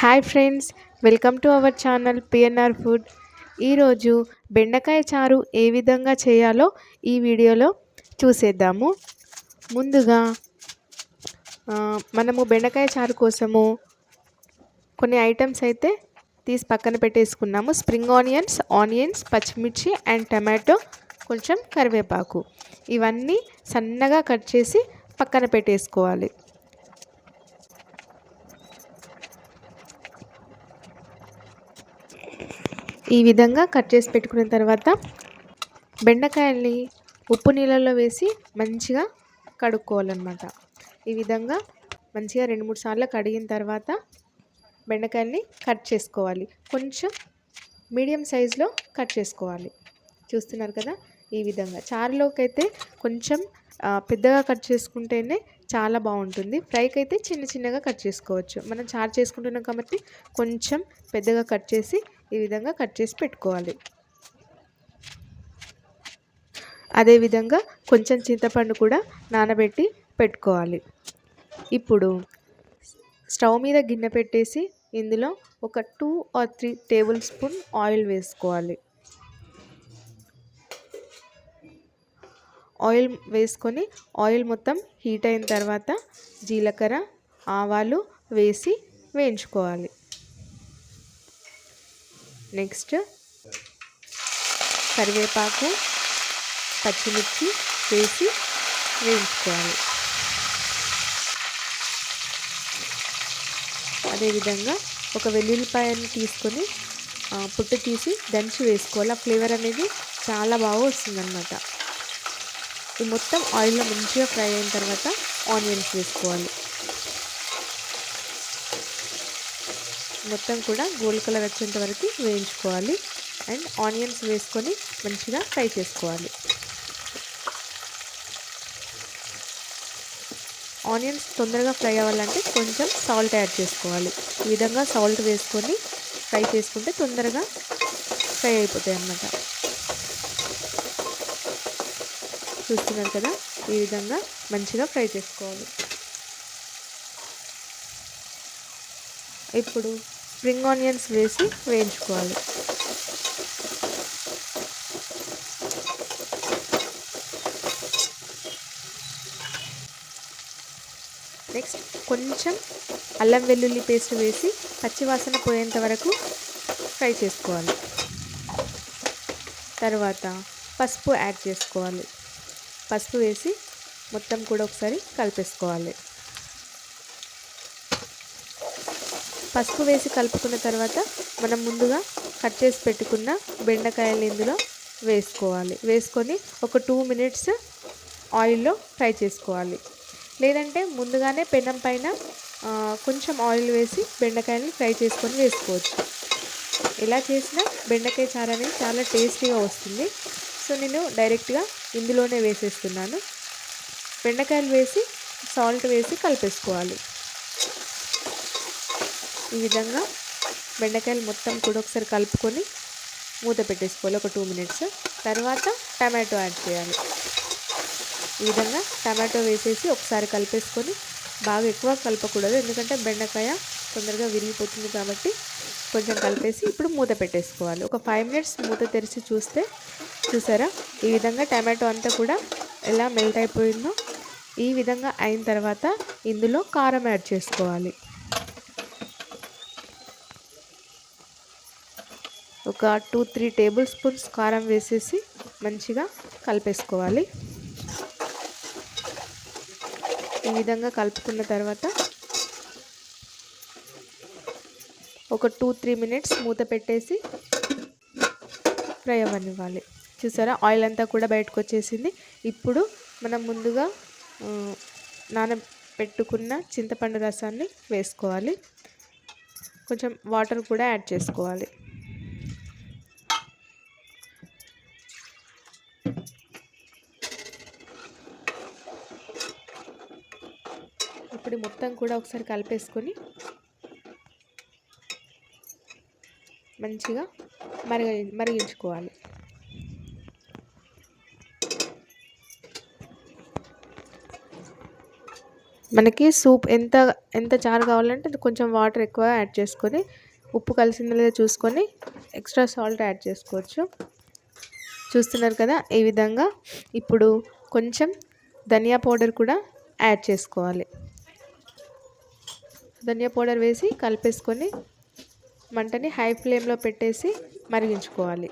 Hi friends welcome to our channel PNR food. ఈరోజు బెండకాయ చారు ఏ విధంగా చేయాలో ఈ వీడియోలో చూసేద్దాము. ముందుగా మనము బెండకాయ చారు కోసము కొన్ని ఐటమ్స్ అయితే తీసి పక్కన పెట్టేసుకున్నాము. స్ప్రింగ్ ఆనియన్స్ ఆనియన్స్ పచ్చిమిర్చి అండ్ టమాటో కొంచెం కరివేపాకు. ఇవన్నీ సన్నగా కట్ చేసి పక్కన పెట్టేసుకోవాలి. ఈ విధంగా కట్ చేసి పెట్టుకున్న తర్వాత బెండకాయల్ని ఉప్పు నీళ్ళల్లో వేసి మంచిగా కడుక్కోవాలన్నమాట. ఈ విధంగా మంచిగా రెండు మూడు సార్లు కడిగిన తర్వాత బెండకాయల్ని కట్ చేసుకోవాలి. కొంచెం మీడియం సైజులో కట్ చేసుకోవాలి. చూస్తున్నారు కదా? ఈ విధంగా చారులోకి అయితే కొంచెం పెద్దగా కట్ చేసుకుంటేనే చాలా బాగుంటుంది. ఫ్రైకి అయితే చిన్న చిన్నగా కట్ చేసుకోవచ్చు. మనం చారు చేసుకుంటున్నాం కాబట్టి కొంచెం పెద్దగా కట్ చేసి ఈ విధంగా కట్ చేసి పెట్టుకోవాలి. అదేవిధంగా కొంచెం చింతపండు కూడా నానబెట్టి పెట్టుకోవాలి. ఇప్పుడు స్టవ్ మీద గిన్నె పెట్టేసి ఇందులో ఒక two or three tablespoon oil వేసుకోవాలి. ఆయిల్ వేసుకొని ఆయిల్ మొత్తం హీట్ అయిన తర్వాత జీలకర్ర ఆవాలు వేసి వేయించుకోవాలి. నెక్స్ట్ కరివేపాకు పచ్చిమిర్చి వేసి వేయించుకోవాలి. అదేవిధంగా ఒక వెల్లుల్లిపాయని తీసుకొని పుట్టు తీసి దంచి వేసుకోవాలి. ఆ ఫ్లేవర్ అనేది చాలా బాగా వస్తుందన్నమాట. ఈ మొత్తం ఆయిల్లో మంచిగా ఫ్రై అయిన తర్వాత ఆనియన్స్ వేసుకోవాలి. మొత్తం కూడా గోల్డ్ కలర్ వచ్చేంత వరకు వేయించుకోవాలి. అండ్ ఆనియన్స్ వేసుకొని మంచిగా ఫ్రై చేసుకోవాలి. ఆనియన్స్ తొందరగా ఫ్రై అవ్వాలంటే కొంచెం సాల్ట్ యాడ్ చేసుకోవాలి. ఈ విధంగా సాల్ట్ వేసుకొని ఫ్రై చేసుకుంటే తొందరగా ఫ్రై అయిపోతాయి అన్నమాట చూస్తున్నారు కదా ఈ విధంగా మంచిగా ఫ్రై చేసుకోవాలి. ఇప్పుడు స్ప్రింగ్ ఆనియన్స్ వేసి వేయించుకోవాలి. నెక్స్ట్ కొంచెం అల్లం వెల్లుల్లి పేస్ట్ వేసి పచ్చివాసన పోయేంత వరకు ఫ్రై చేసుకోవాలి. తర్వాత పసుపు యాడ్ చేసుకోవాలి. పసుపు వేసి మొత్తం కూడా ఒకసారి కలిపేసుకోవాలి. పసుపు వేసి కలుపుకున్న తర్వాత మనం ముందుగా కట్ చేసి పెట్టుకున్న బెండకాయలు ఇందులో వేసుకోవాలి. వేసుకొని ఒక టూ మినిట్స్ ఆయిల్లో ఫ్రై చేసుకోవాలి. లేదంటే ముందుగానే పెనం పైన కొంచెం ఆయిల్ వేసి బెండకాయని ఫ్రై చేసుకొని వేసుకోవచ్చు. ఇలా చేసిన బెండకాయ చారు అనేది చాలా టేస్టీగా వస్తుంది. సో నేను డైరెక్ట్గా ఇందులోనే వేసేస్తున్నాను. బెండకాయలు వేసి సాల్ట్ వేసి కలిపేసుకోవాలి. ఈ విధంగా బెండకాయలు మొత్తం కూడా ఒకసారి కలుపుకొని మూత పెట్టేసుకోవాలి ఒక టూ మినిట్స్. తర్వాత టమాటో యాడ్ చేయాలి. ఈ విధంగా టమాటో వేసేసి ఒకసారి కలిపేసుకొని బాగా ఎక్కువ కలపకూడదు. ఎందుకంటే బెండకాయ తొందరగా విరిగిపోతుంది కాబట్టి కొంచెం కలిపేసి ఇప్పుడు మూత పెట్టేసుకోవాలి. ఒక ఫైవ్ మినిట్స్ మూత తెరిచి చూస్తే చూసారా? ఈ విధంగా టమాటో అంతా కూడా ఎలా మెల్ట్ అయిపోయిందో ఈ విధంగా అయిన తర్వాత ఇందులో కారం యాడ్ చేసుకోవాలి. ఒక టూ త్రీ టేబుల్ స్పూన్స్ కారం వేసేసి మంచిగా కలిపేసుకోవాలి. ఈ విధంగా కలుపుకున్న తర్వాత ఒక టూ త్రీ మినిట్స్ మూత పెట్టేసి ఫ్రై అవ్వనివ్వాలి. చూసారా? ఆయిల్ అంతా కూడా బయటకు వచ్చేసింది ఇప్పుడు మనం ముందుగా నానబెట్టుకున్న చింతపండు రసాన్ని వేసుకోవాలి. కొంచెం వాటర్ కూడా యాడ్ చేసుకోవాలి. ఇప్పుడు మొత్తం కూడా ఒకసారి కలిపేసుకొని మంచిగా మరిగ మరిగించుకోవాలి. మనకి సూప్ ఎంత ఎంత చారు కావాలంటే అది కొంచెం వాటర్ ఎక్కువ యాడ్ చేసుకొని ఉప్పు కలిసిందో లేదో చూసుకొని ఎక్స్ట్రా సాల్ట్ యాడ్ చేసుకోవచ్చు. చూస్తున్నారు కదా ఈ విధంగా ఇప్పుడు కొంచెం ధనియా పౌడర్ కూడా యాడ్ చేసుకోవాలి. ధనియా పౌడర్ వేసి కలిపేసుకొని మంటని హై ఫ్లేమ్లో పెట్టేసి మరిగించుకోవాలి.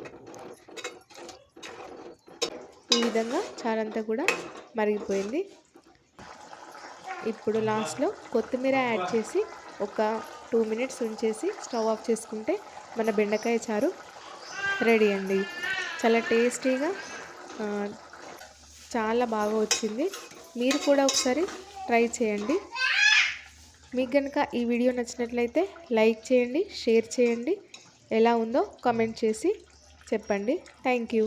ఈ విధంగా చారంతా కూడా మరిగిపోయింది. ఇప్పుడు లాస్ట్లో కొత్తిమీర యాడ్ చేసి ఒక టూ మినిట్స్ ఉంచేసి స్టవ్ ఆఫ్ చేసుకుంటే మన బెండకాయ చారు రెడీ అండి. చాలా టేస్టీగా చాలా బాగా వచ్చింది. మీరు కూడా ఒకసారి ట్రై చేయండి. మీకు కనుక ఈ వీడియో నచ్చినట్లయితే లైక్ చేయండి షేర్ చేయండి. ఎలా ఉందో కామెంట్ చేసి చెప్పండి. Thank you.